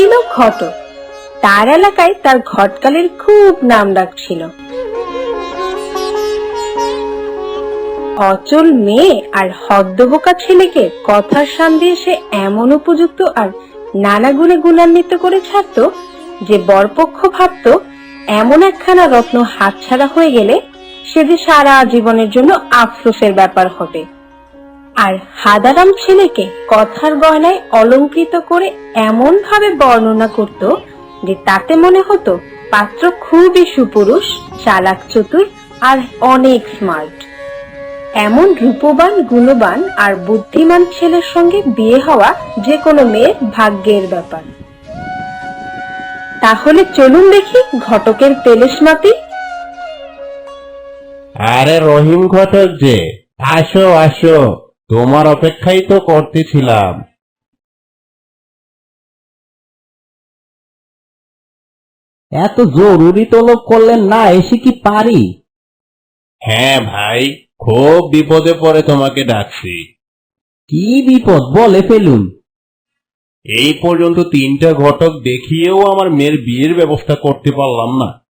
ছিল ঘটক। তার এলাকায় তার ঘটকালের খুব নাম ডাক ছিল। অচল মেয়ে আর হদ্দবোকা ছেলেকে কথার সান দিয়ে সে এমন উপযুক্ত আর নানা গুণে গুণান্বিত করে ছাড়তো যে বরপক্ষ ভাবতো এমন একখানা রত্ন হাতছাড়া হয়ে গেলে সে যে সারা জীবনের জন্য আফসোসের ব্যাপার হবে। আর হাদারাম ছেলেকে কথার গয়নায় অলঙ্কৃত করে এমন ভাবে বর্ণনা করত যে তাতে মনে হতো পাত্র খুবই সুপুরুষ, চালাক চতুর আর অনেক স্মার্ট এমন রূপবান, গুণবান আর বুদ্ধিমান ছেলের সঙ্গে বিয়ে হওয়া যে কোনো মেয়ের ভাগ্যের ব্যাপার। তাহলে চলুন দেখি ঘটকের তেলেসমাতি আরে রহিম ঘটক যে, আসো আসো। তোমার অপেক্ষাই তো করতেছিলাম। এত জরুরি তলব করলেন না এসে কি পারি? হ্যাঁ ভাই খুব বিপদে পড়ে তোমাকে ডাকছি। কি বিপদ? বলে ফেলুন। এই পর্যন্ত তিনটা ঘটক দেখিয়েও আমার মেয়ের বিয়ের ব্যবস্থা করতে পারলাম না।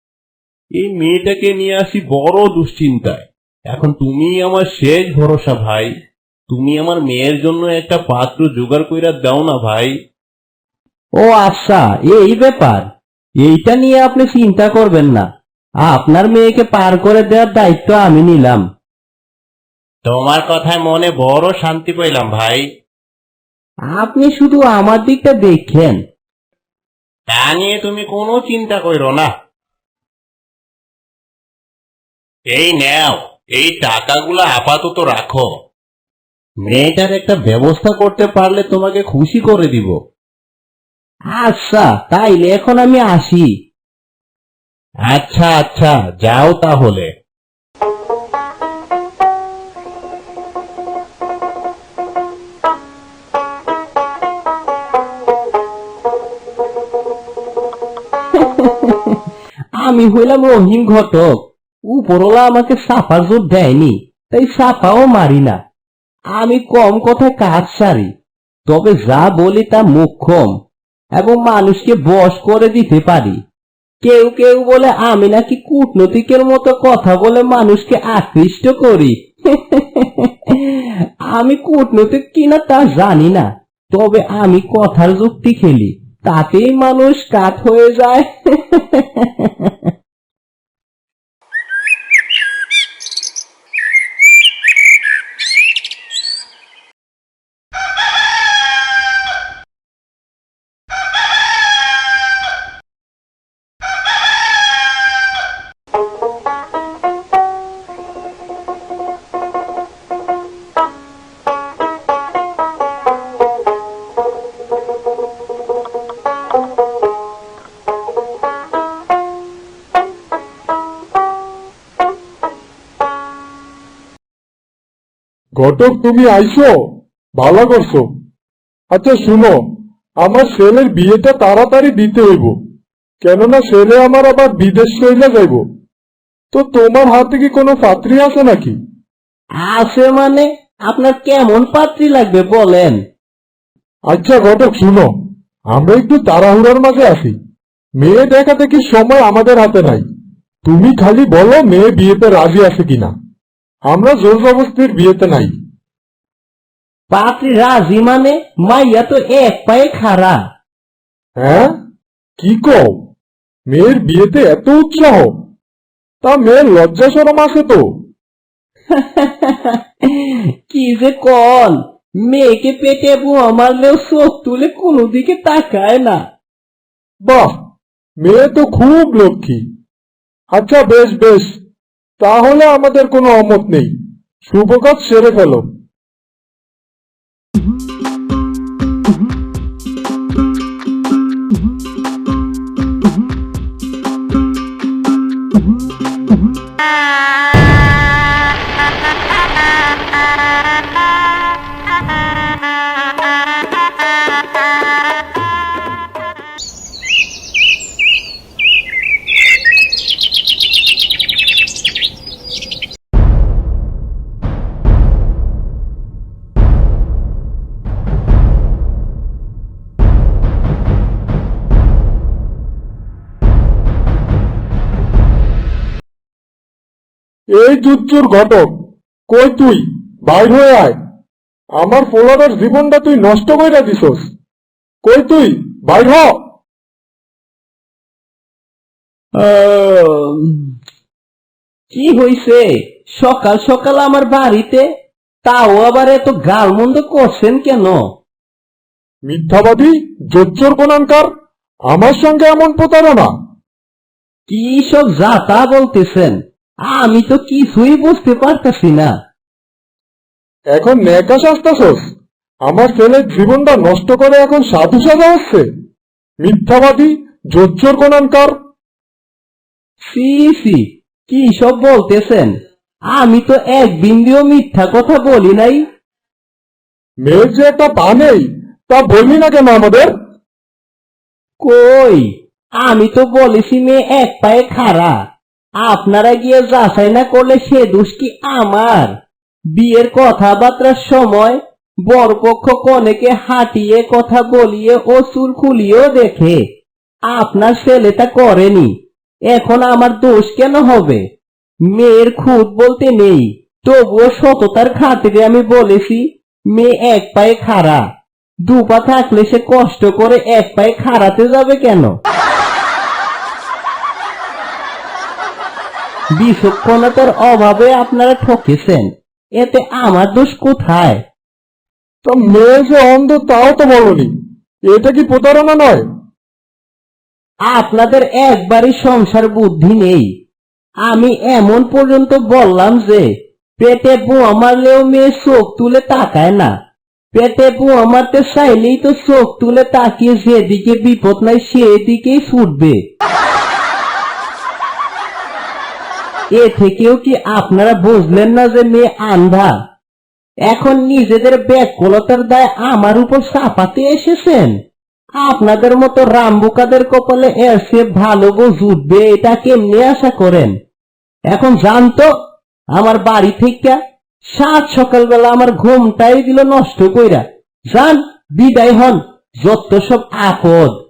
এই মেয়েটাকে নিয়ে আসি বড় দুশ্চিন্তায়। এখন তুমি আমার শেষ ভরসা ভাই। তুমি আমার মেয়ের জন্য একটা পাত্র জোগাড় কইরা দাও না ভাই। ও আচ্ছা এই ব্যাপার। এইটা নিয়ে আপনি চিন্তা করবেন না। আপনার মেয়েকে পার করে দেওয়ার দায়িত্ব আমি নিলাম। তোমার কথায় মনে বড় শান্তি পাইলাম ভাই। আপনি শুধু আমার দিকটা দেখেন। তা নিয়ে তুমি কোনো চিন্তা করো না। এই নাও এই টাকাগুলো আপাতত রাখো। মেয়েটার একটা ব্যবস্থা করতে পারলে তোমাকে খুশি করে দিব। আচ্ছা তাইলে এখন আমি আসি। আচ্ছা আচ্ছা যাও তাহলে। আমি হইলাম রহিম ঘটক। উপরওয়ালা আমাকে সাফার জোর দেয়নি, তাই সাফাও মারি না। আমি কম কথায় কাজ সারি, তবে যা বলি তা মুখ্যম এবং মানুষকে বশ করে দিতে পারি। কেউ কেউ বলে, আমি নাকি কূটনৈতিকের মতো কথা বলে মানুষকে আকৃষ্ট করি? আমি কূটনৈতিক কিনা তা জানি না, তবে আমি কথার যুক্তি খেলি, তাতেই মানুষ কাত হয়ে যায়। ঘটক তুমি আইসো ভালো করছ। আচ্ছা শুনো আমার ছেলের বিয়েটা তাড়াতাড়ি দিতে হইব। কেননা ছেলে আমার আবার বিদেশ চলে যাইব। তো তোমার হাতে কি কোনো পাত্রী আছে নাকি? আছে মানে? আপনার কেমন পাত্রী লাগবে বলেন। আচ্ছা ঘটক শুনো আমরা একটু তাড়াহুড়ার মাঝে আছি। মেয়ে দেখা দেখি সময় আমাদের হাতে নাই? তুমি খালি বলো মেয়ে বিয়েতে রাজি আছে কিনা। আমরা জোর জবস্তির বিয়েতে নাই। পাত্রী রাজি মানে মাইয়া তো এক পায়ে খাড়া। হ্যাঁ? কি কও? মেয়ের বিয়েতে এত উৎসাহ? তা মেয়ের লজ্জা সরম আছে তো। কি যে কন মেয়েকে পেটে বুয়া মারলেও চোখ তুলে কোনো দিকে তাকায় না। বাহ! মেয়ে তো খুব লক্ষ্মী। আচ্ছা বেশ বেশ। তাহলে আমাদের কোনো অমত নেই শুভ কাজ সেরে ফেলো Ah! এই জুচ্চুর ঘটক কই তুই? বাইর হয়ে আয়। আমার পোলারের জীবনটা তুই নষ্ট করে দিছস। কই তুই? বাইর হ। কি হইছে? সকাল সকাল আমার বাড়িতে? তাও আবার এত গালমন্দ করছেন কেন? মিথ্যাবাদী জোচ্চোর কোনানকার আমার সঙ্গে এমন প্রতারণা। কি সব যা তা বলতেছেন? আমি তো কিছুই বুঝতে পারতেছি না। এখন ন্যাকাশ আসতেছস আমার ছেলের জীবনটা নষ্ট করে এখন সাধু সাজা হচ্ছে? মিথ্যাবাদী জোচ্চোর কোনানকার সি সি কি সব বলতেছেন? আমি তো এক বিন্দুও মিথ্যা কথা বলি নাই। মেয়ের যে একটা পা নেই তা বললি না কেন আমাদের? কই? আমি তো বলেছি মেয়ে এক পায়ে খাড়া। আপনারা গিয়ে যাচাই না করলে সে দোষ কি আমার? বিয়ের কথাবার্তার সময় বরপক্ষ কনেকে হাঁটিয়ে কথা বলিয়ে ও চুল খুলিয়েও দেখে। আপনার ছেলেটা করেনি। এখন আমার দোষ কেন হবে? মেয়ের খুদ বলতে নেই। তবুও সততার খাতিরে আমি বলেছি, মেয়ে এক পায়ে খাড়া। দু পা থাকলে সে কষ্ট করে এক পায়ে খাড়াতে যাবে কেন? বিচক্ষণতার অভাবে আপনারা ঠকেছেন। এতে আমার দোষ কোথায়? তা মেয়ে যে অন্ধ তাও তো বলনি। এটা কি প্রতারণা নয়? আপনাদের একবারই সংসার বুদ্ধি নেই। আমি এমন পর্যন্ত বললাম যে পেটে বুয়া মারলেও মেয়ে চোখ তুলে তাকায় না। পেটে বুয়া মারতে চাইলেই তো চোখ তুলে তাকিয়ে যেদিকে বিপদ নাই সেদিকেই ছুটবে। এ থেকেও কি আপনারা বুঝলেন না যে মেয়ে আন্ধা? এখন নিজেদের ব্যাকুলতার দায় আমার উপর চাপাতে এসেছেন। আপনাদের মতো রামবুকাদের কপালে এর সে ভালো গো জুটবে এটা কেমনে আশা করেন? এখন জানতো, আমার বাড়ি থেকে সাত সকালবেলা আমার ঘুমটাই দিল নষ্ট কইরা। যান, বিদায় হন, যত সব আপদ।